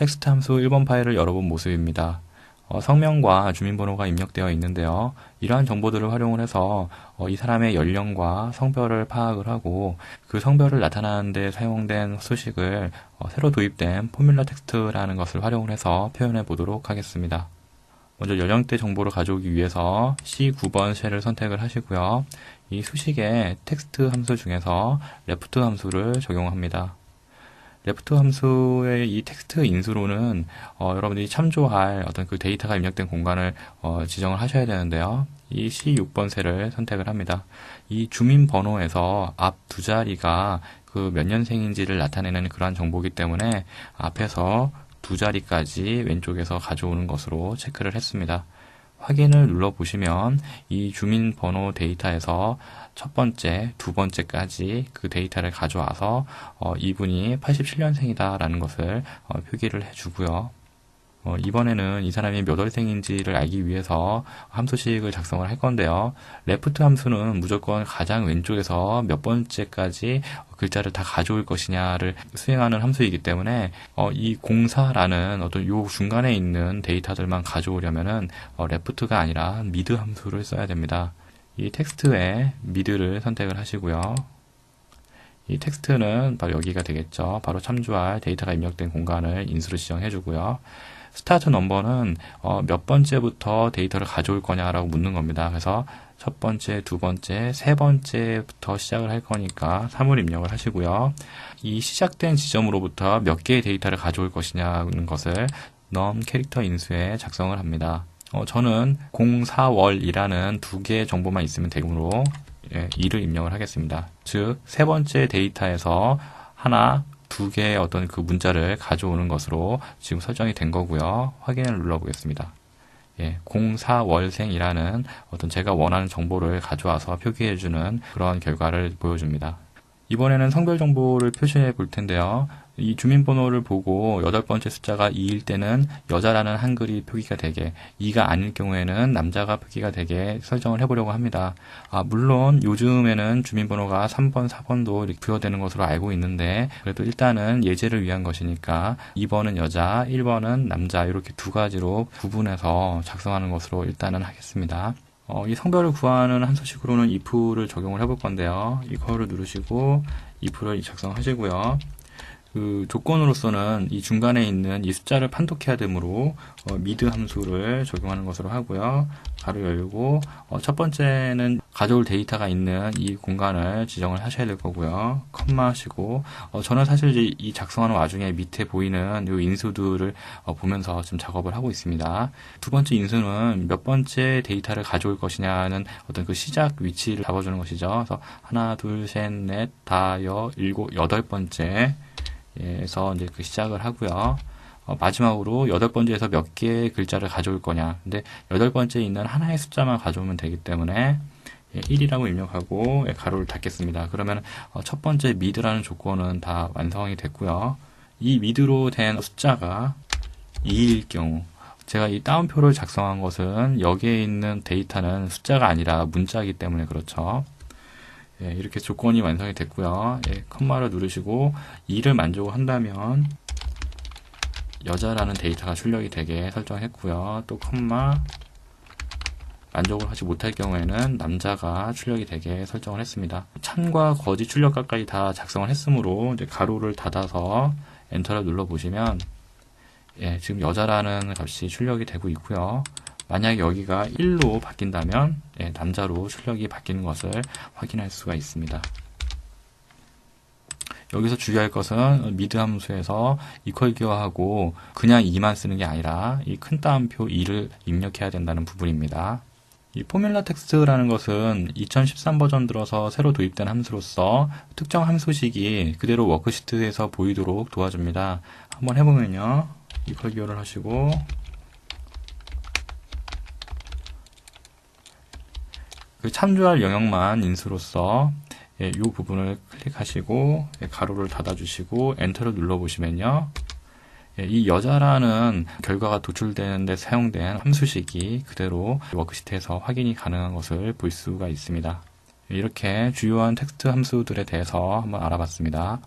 텍스트 함수 1번 파일을 열어본 모습입니다. 어, 성명과 주민번호가 입력되어 있는데요. 이러한 정보들을 활용을 해서 어, 이 사람의 연령과 성별을 파악을 하고 그 성별을 나타내는 데 사용된 수식을 어, 새로 도입된 포뮬라 텍스트라는 것을 활용을 해서 표현해 보도록 하겠습니다. 먼저 연령대 정보를 가져오기 위해서 C9번 셀을 선택을 하시고요. 이 수식의 텍스트 함수 중에서 left 함수를 적용합니다. 레프트 함수의 이 텍스트 인수로는 어, 여러분들이 참조할 어떤 그 데이터가 입력된 공간을 어, 지정을 하셔야 되는데요. 이 C6번 셀을 선택을 합니다. 이 주민번호에서 앞 두 자리가 그 몇 년생인지를 나타내는 그러한 정보이기 때문에 앞에서 두 자리까지 왼쪽에서 가져오는 것으로 체크를 했습니다. 확인을 눌러보시면 이 주민번호 데이터에서 첫 번째, 두 번째까지 그 데이터를 가져와서 어, 이분이 87년생이다라는 것을 어, 표기를 해주고요. 어, 이번에는 이 사람이 몇 월생인지를 알기 위해서 함수식을 작성을 할 건데요. 레프트 함수는 무조건 가장 왼쪽에서 몇 번째까지 글자를 다 가져올 것이냐를 수행하는 함수이기 때문에 어, 이 공사라는 어떤 요 중간에 있는 데이터들만 가져오려면은 어, 레프트가 아니라 미드 함수를 써야 됩니다. 이 텍스트에 미드를 선택을 하시고요. 이 텍스트는 바로 여기가 되겠죠. 바로 참조할 데이터가 입력된 공간을 인수로 지정해 주고요. 스타트 넘버는 어, 몇 번째부터 데이터를 가져올 거냐라고 묻는 겁니다. 그래서 첫 번째, 두 번째, 세 번째부터 시작을 할 거니까 3을 입력을 하시고요. 이 시작된 지점으로부터 몇 개의 데이터를 가져올 것이냐는 것을 넘 캐릭터 인수에 작성을 합니다. 어, 저는 04월이라는 두 개의 정보만 있으면 되므로 예, 2를 입력을 하겠습니다. 즉, 세 번째 데이터에서 하나, 두 개의 어떤 그 문자를 가져오는 것으로 지금 설정이 된 거고요. 확인을 눌러보겠습니다. 예, 04월생이라는 어떤 제가 원하는 정보를 가져와서 표기해주는 그런 결과를 보여줍니다. 이번에는 성별 정보를 표시해 볼 텐데요. 이 주민번호를 보고 여덟 번째 숫자가 2일 때는 여자라는 한글이 표기가 되게, 2가 아닐 경우에는 남자가 표기가 되게 설정을 해보려고 합니다. 아, 물론 요즘에는 주민번호가 3번, 4번도 이렇게 부여되는 것으로 알고 있는데, 그래도 일단은 예제를 위한 것이니까 2번은 여자, 1번은 남자, 이렇게 두 가지로 구분해서 작성하는 것으로 일단은 하겠습니다. 어, 이 성별을 구하는 함수식으로는 if를 적용을 해볼 건데요. 이거를 누르시고 if를 작성하시고요. 그 조건으로서는 이 중간에 있는 이 숫자를 판독해야 되므로 어, 미드 함수를 적용하는 것으로 하고요. 가로 열고 어, 첫 번째는 가져올 데이터가 있는 이 공간을 지정을 하셔야 될 거고요. 컴마 하시고 어, 저는 사실 이 작성하는 와중에 밑에 보이는 이 인수들을 어, 보면서 지금 작업을 하고 있습니다. 두 번째 인수는 몇 번째 데이터를 가져올 것이냐는 어떤 그 시작 위치를 잡아주는 것이죠. 그래서 하나, 둘, 셋, 넷, 다, 여, 일곱, 여덟 번째 에서 이제 그 시작을 하고요. 어, 마지막으로 여덟 번째에서 몇 개의 글자를 가져올 거냐. 근데 여덟 번째에 있는 하나의 숫자만 가져오면 되기 때문에 예, 1이라고 입력하고 예, 가로를 닫겠습니다. 그러면 어, 첫 번째 미드라는 조건은 다 완성이 됐고요. 이 미드로 된 숫자가 2일 경우 제가 이 다운표를 작성한 것은 여기에 있는 데이터는 숫자가 아니라 문자이기 때문에 그렇죠. 예, 이렇게 조건이 완성이 됐고요. 예, 컴마를 누르시고 2를 만족을 한다면 여자라는 데이터가 출력이 되게 설정했고요. 또 컴마 만족을 하지 못할 경우에는 남자가 출력이 되게 설정을 했습니다. 참과 거짓 출력까지 다 작성을 했으므로 이제 가로를 닫아서 엔터를 눌러 보시면 예, 지금 여자라는 값이 출력이 되고 있고요. 만약 여기가 1로 바뀐다면 예, 남자로 출력이 바뀌는 것을 확인할 수가 있습니다. 여기서 주의할 것은 미드 함수에서 이퀄 기어하고 그냥 2만 쓰는 게 아니라 이 큰 따옴표 2를 입력해야 된다는 부분입니다. 이 포뮬라 텍스트라는 것은 2013 버전 들어서 새로 도입된 함수로서 특정 함수식이 그대로 워크시트에서 보이도록 도와줍니다. 한번 해보면요. 이퀄 기어를 하시고 그 참조할 영역만 인수로서 예, 이 부분을 클릭하시고 예, 가로를 닫아주시고 엔터를 눌러보시면요. 예, 이 여자라는 결과가 도출되는데 사용된 함수식이 그대로 워크시트에서 확인이 가능한 것을 볼 수가 있습니다. 이렇게 주요한 텍스트 함수들에 대해서 한번 알아봤습니다.